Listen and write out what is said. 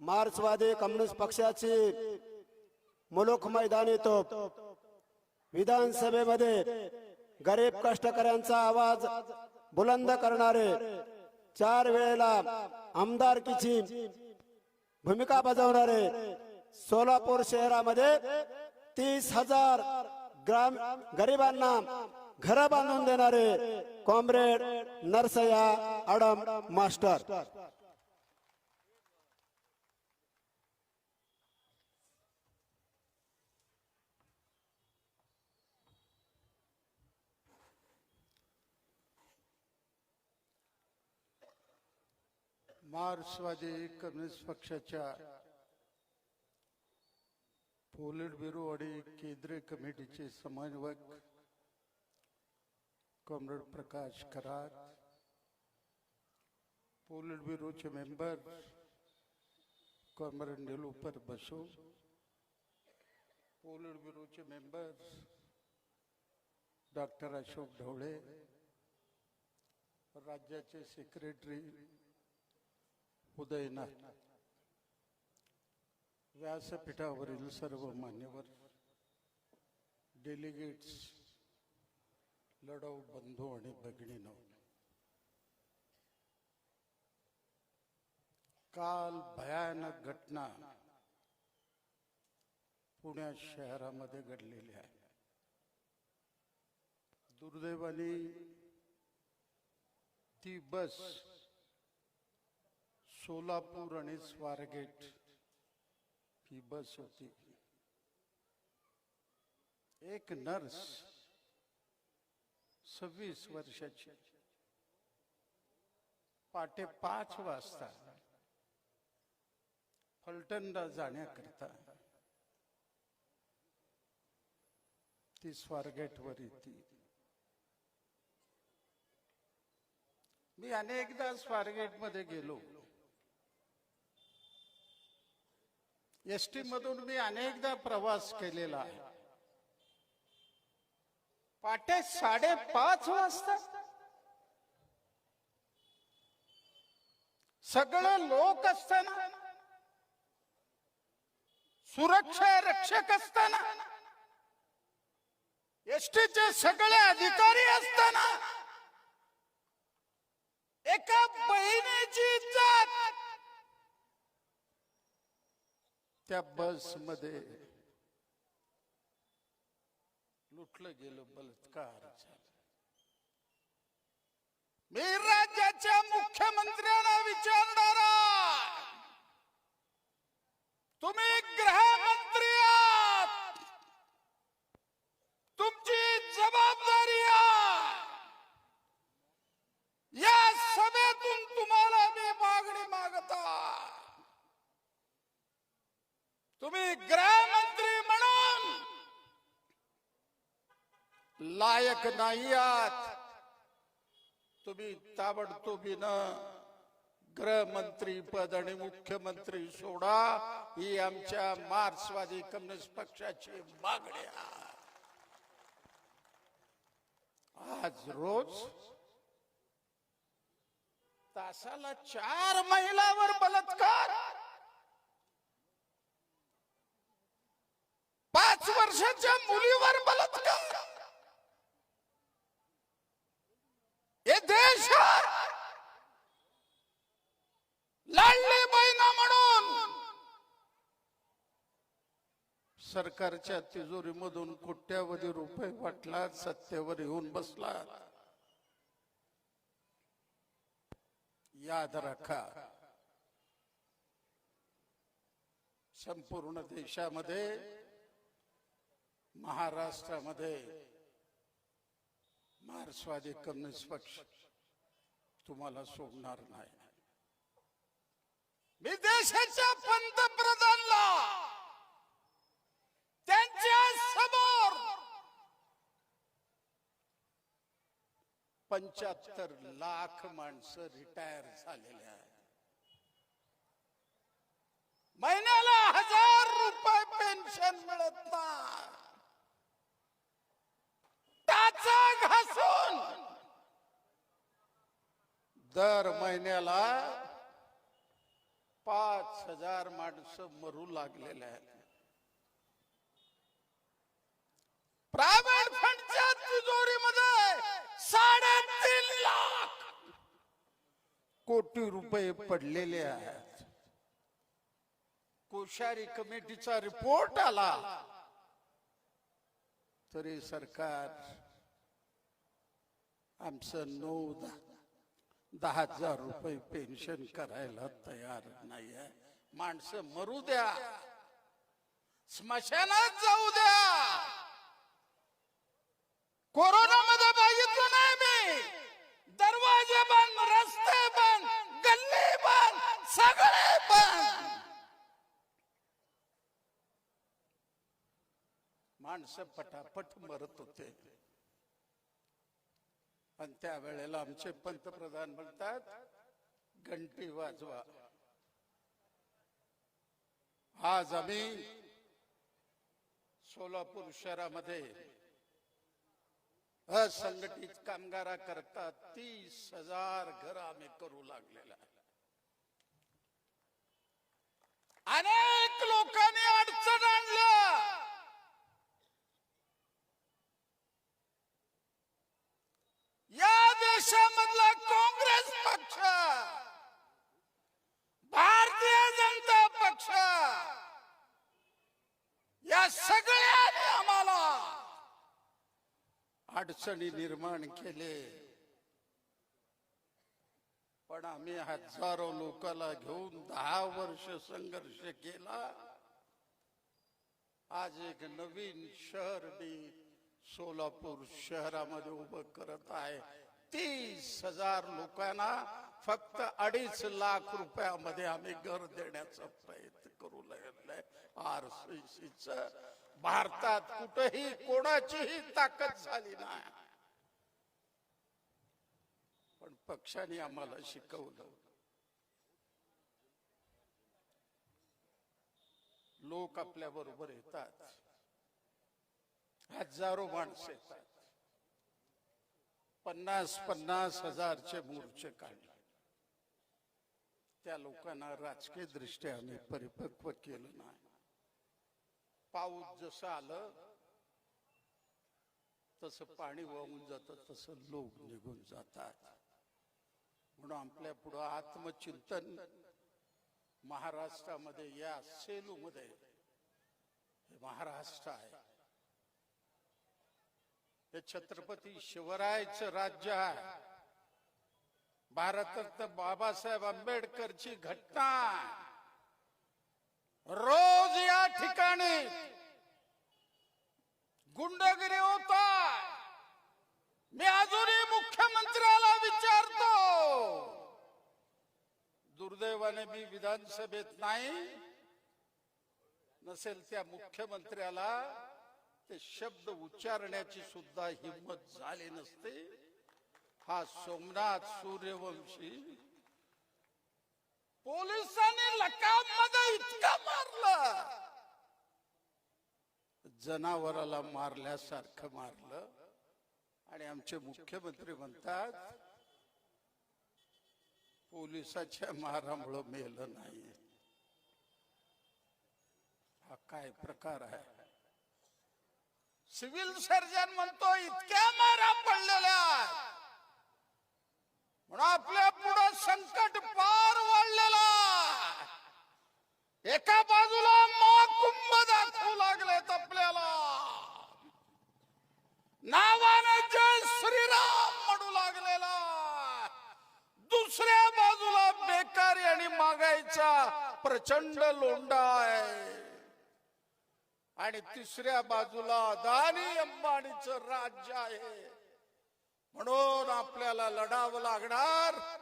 मार्क्सवादी कम्युनिस्ट पक्षाची मुलुख मैदानी तोप विधानसभेमध्ये गरीब कष्टकऱ्यांचा आवाज बुलंद करणारे चार वेळेला आमदारकीची भूमिका बजावणारे सोलापूर शहरामध्ये तीस हजार ग्राम गरिबांना घर बांधून देणारे कॉम्रेड नरसया अडम मास्टर. मार्क्सवादी कम्युनिस्ट पक्षाच्या पोलिट ब्युरो आणि केंद्रीय कमिटीचे समन्वयक कॉम्रेड प्रकाश करात पोलिट ब्युरोचे member comrade Nilotpal Basu polit ब्युरोचे member doctor Ashok Dhawale राज्याचे सेक्रेटरी उदयनाथ व्यासपीठावरील सर्व मान्यवर डेलिगेट्स लढव बंधू आणि भगिनीनो काल भयानक घटना पुण्या शहरामध्ये घडलेली आहे. दुर्दैवाने ती बस सोलापूर आणि स्वारगेट ही बस होती. एक नर्स सव्वीस वर्षाची. पाटे पाच वाजता फलटणला जाण्याकरता ती स्वारगेटवर येते. मी अनेकदा स्वारगेटमध्ये गेलो. एस टी मधून मी अनेकदा प्रवास केलेला आहे. पाटे साडेपाच वाजता सगळे लोक असताना सुरक्षा रक्षक असताना एसटीचे सगळे अधिकारी असताना एका बहिणीची जात त्या बसमध्ये लुटलं गेलं बलात्कार झाला. मी राज्याच्या मुख्यमंत्र्यांना विचारणारा तुम्ही गृहमंत्री आहात तुमची जबाबदारी आहे या सभेतून तुम्हाला मी मागणी मागता तुम्ही गृहमंत्री म्हणून लायक नाही आहात तुम्ही ताबडतोबीनं गृहमंत्री पद आणि मुख्यमंत्री सोडा ही आमच्या मार्क्सवादी कम्युनिस्ट पक्षाची मागणी आज रोज तासाला चार महिलावर बलात्कार. पाच वर्षाच्या मुलीवर बलात्कार हे देश लाडली बहिणा म्हणून सरकारच्या तिजोरीमधून कोट्यावधी रुपये वाटला सत्तेवर येऊन बसला याद रखा संपूर्ण देशामध्ये महाराष्ट्रामध्ये मार्क्सवादी कम्युनिस्ट पक्ष तुम्हाला सोडणार नाही. मी देशाच्या पंतप्रधानला पंच्याहत्तर लाख माणसं रिटायर झालेले आहेत. महिन्याला हजार रुपये पेन्शन मिळत घासून दर महिन्याला पाच हजार माणसं मरू लागलेले आहेत. प्रायव्हेट फंडच्या तिजोरीमध्ये साडेतीन लाख कोटी रुपये पडलेले आहेत. कोश्यारी कमिटीचा रिपोर्ट आला. तरी सरकार आमचं नऊ दहा दहा हजार रुपये पेन्शन करायला तयार नाही आहे माणसं मरू द्या. स्मशानात जाऊ द्या. कोरोनामध्ये माणसं पटापट मरत होते आणि त्या वेळेला आमचे पंतप्रधान म्हणतात घंटी वाजवा आज आम्ही सोलापूर शहरामध्ये असंघटित कामगारा करता तीस हजार घर आम्ही करू लागलेला आहे. अनेक लोकांनी अडचण आणल्या या देशामधला काँग्रेस पक्ष भारतीय जनता पक्ष या सगळ्याने आम्हाला अडचणी निर्माण केले. पण आम्ही हजारो लोकाला घेऊन दहा वर्ष संघर्ष केला. आज एक नवीन शहर मी सोलापूर शहरामध्ये उभं करत आहे. तीस हजार लोकांना फक्त अडीच लाख रुपयामध्ये आम्ही घर देण्याचा प्रयत्न करू लागलाय. आरसीसीच भारतात कुठेही कोणाचीही ताकद झाली नाही. पण पक्षाने आम्हाला शिकवलं. लोक आपल्या बरोबर येतात. हजारो माणसं येतात. पन्नास पन्नास हजारचे मोर्चे काढले. त्या लोकांना राजकीय दृष्ट्या आम्ही परिपक्व केलं नाही. पाऊस जसं आलं तसं पाणी वाहून जातं तसं लोक निघून जातात. म्हणून आपल्या पुढं आत्मचिंतन महाराष्ट्रामध्ये या सेलूमध्ये हे महाराष्ट्र आहे. हे छत्रपती शिवरायचं राज्य आहे. भारतात बाबासाहेब आंबेडकरची घटना. रोज या ठिकाणी गुंडगिरी होता मी अजूनही मुख्यमंत्र्याला विचारतो. दुर्दैवाने मी विधानसभेत नाही. नसेल त्या मुख्यमंत्र्याला ते शब्द उच्चारण्याची सुद्धा हिंमत झाली नसते. हा सोमनाथ सूर्यवंशी पोलिसांनी लकाममध्ये इतका मारला. जनावराला मारल्यासारखं मारलं. आणि आमचे मुख्यमंत्री म्हणतात पोलिसाच्या मारामुळं मेलं नाही. हा काय प्रकार आहे? सिव्हिल सर्जन म्हणतो इतक्या मारा पडलेल्या म्हणून आपल्या पुढं संकट पार वाढलेला आहे. एका बाजूला महाकुंभ दाखवू लागलेत आपल्याला नावाने जय श्रीराम म्हणू लागलेला आहे. दुसऱ्या बाजूला बेकारी आणि मागायचा प्रचंड लोंडा आहे. आणि तिसऱ्या बाजूला अदानी अंबानीचं राज्य आहे. म्हणून आपल्याला लढावं लागणार.